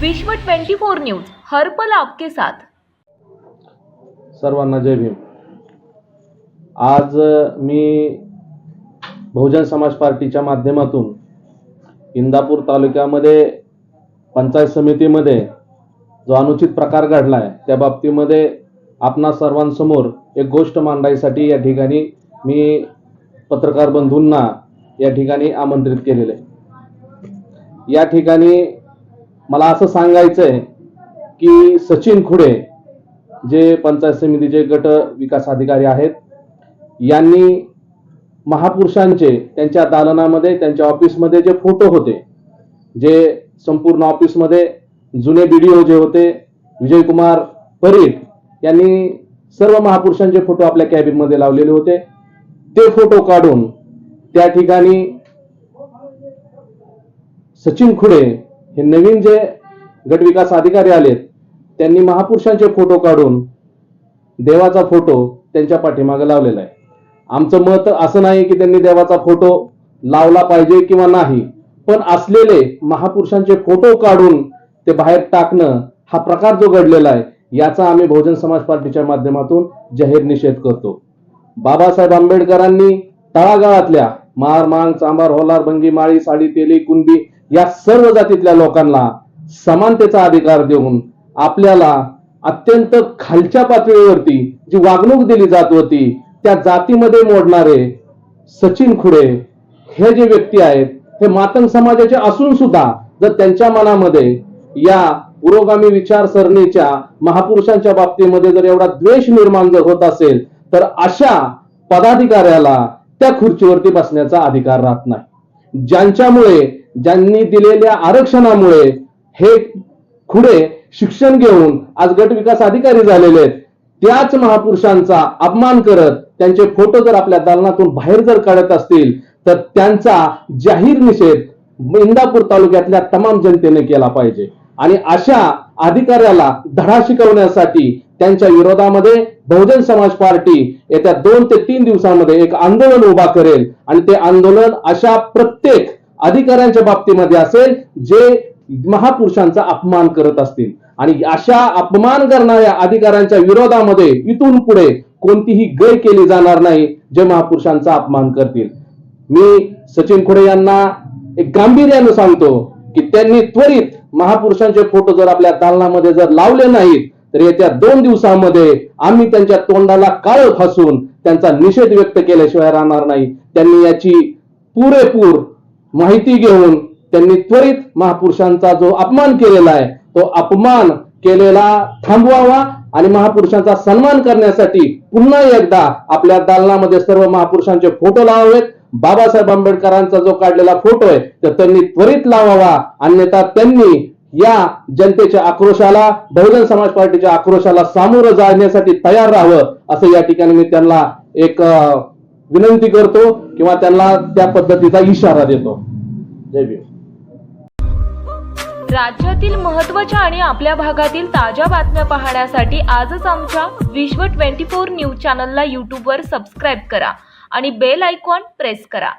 विश्व 24 न्यूज हर्पल आपके साथ. सर्वांना जय भीम. आज मी बहुजन समाज पार्टीच्या माध्यमातून इंदापूर तालुक्यामध्ये पंचायत समितीमध्ये जो अनुचित प्रकार घडला आहे त्या बाबतीमध्ये आपणा सर्वांसमोर एक गोष्ट मांडायसाठी या ठिकाणी मी पत्रकार बंधूंना या ठिकाणी आमंत्रित केलेलं आहे. या ठिकाणी मला असं सांगायचं आहे की सचिन खुडे जे पंचायत समितीचे गट विकास अधिकारी आहेत यांनी महापुरुषांचे त्यांच्या दालनामध्ये त्यांच्या ऑफिसमध्ये जे फोटो होते जे संपूर्ण ऑफिसमध्ये जुने बीडीओ जे होते विजयकुमार परीख यांनी सर्व महापुरुषांचे फोटो आपल्या कॅबिनमध्ये लावलेले होते. ते फोटो काढून त्या ठिकाणी सचिन खुडे हे नवीन जे गट विकास अधिकारी आलेत त्यांनी महापुरुषांचे फोटो काढून देवाचा फोटो त्यांच्या पाठीमागे लावलेला आहे. आमचं मत असं नाही की त्यांनी देवाचा फोटो लावला पाहिजे किंवा नाही पण असलेले महापुरुषांचे फोटो काढून ते बाहेर टाकणं हा प्रकार जो घडलेला आहे याचा आम्ही बहुजन समाज पार्टीच्या माध्यमातून जाहीर निषेध करतो. बाबासाहेब आंबेडकरांनी तळागाळातल्या मार मांग चांबार होलार भंगी माळी साडी तेली कुणबी या सर्व जातीतल्या लोकांना समानतेचा अधिकार देऊन आपल्याला अत्यंत खालच्या पातळीवरती जी वागणूक दिली जात होती त्या जातीमध्ये मोडणारे सचिन खुडे हे जे व्यक्ती आहेत हे मातंग समाजाचे असून सुद्धा जर त्यांच्या मनामध्ये या पुरोगामी विचारसरणीच्या महापुरुषांच्या बाबतीमध्ये जर एवढा द्वेष निर्माण जर होत असेल तर अशा पदाधिकाऱ्याला त्या खुर्चीवरती बसण्याचा अधिकार राहत नाही. ज्यांच्यामुळे ज्यांनी दिलेल्या आरक्षणामुळे हे खुडे शिक्षण घेऊन आज गट विकास अधिकारी झालेले आहेत त्याच महापुरुषांचा अपमान करत त्यांचे फोटो जर आपल्या दालनातून बाहेर जर काढत असतील तर त्यांचा जाहीर निषेध इंदापूर तालुक्यातल्या तमाम जनतेने केला पाहिजे. आणि अशा अधिकाऱ्याला धडा शिकवण्यासाठी त्यांच्या विरोधामध्ये बहुजन समाज पार्टी येत्या दोन ते तीन दिवसांमध्ये एक आंदोलन उभा करेल. आणि ते आंदोलन अशा प्रत्येक अधिकाऱ्यांच्या बाबतीमध्ये असेल जे महापुरुषांचा अपमान करत असतील. आणि अशा अपमान करणाऱ्या अधिकाऱ्यांच्या विरोधामध्ये इथून पुढे कोणतीही गय केली जाणार नाही जे महापुरुषांचा अपमान करतील. मी सचिन खोडे यांना एक गांभीर्यानं सांगतो की त्यांनी त्वरित महापुरुषांचे फोटो जर आपल्या दालनामध्ये जर लावले नाहीत तर येत्या दोन दिवसांमध्ये आम्ही त्यांच्या तोंडाला काळ फासून त्यांचा निषेध व्यक्त केल्याशिवाय राहणार नाही. त्यांनी याची पुरेपूर माहिती घेऊन त्यांनी त्वरित महापुरुषांचा जो अपमान केलेला आहे तो अपमान केलेला थांबवावा आणि महापुरुषांचा सन्मान करण्यासाठी पुन्हा एकदा आपल्या दालनामध्ये सर्व महापुरुषांचे फोटो लावावेत. बाबासाहेब आंबेडकरांचा जो काढलेला फोटो आहे तर त्यांनी त्वरित लावावा. अन्यथा त्यांनी या जनतेच्या आक्रोशाला बहुजन समाज पार्टीच्या आक्रोशाला सामोरं जाण्यासाठी तयार राहावं असं या ठिकाणी मी त्यांना एक विनंती करतो किंवा त्यांना त्या पद्धतीचा इशारा देतो. जय भीम. राज्यातील महत्त्वाच्या आणि आपल्या भागातील ताज्या बातम्या पाहण्यासाठी आजच आमच्या विश्व 24 न्यूज चॅनलला यूट्यूबवर सबस्क्राईब करा आणि बेल आयकॉन प्रेस करा.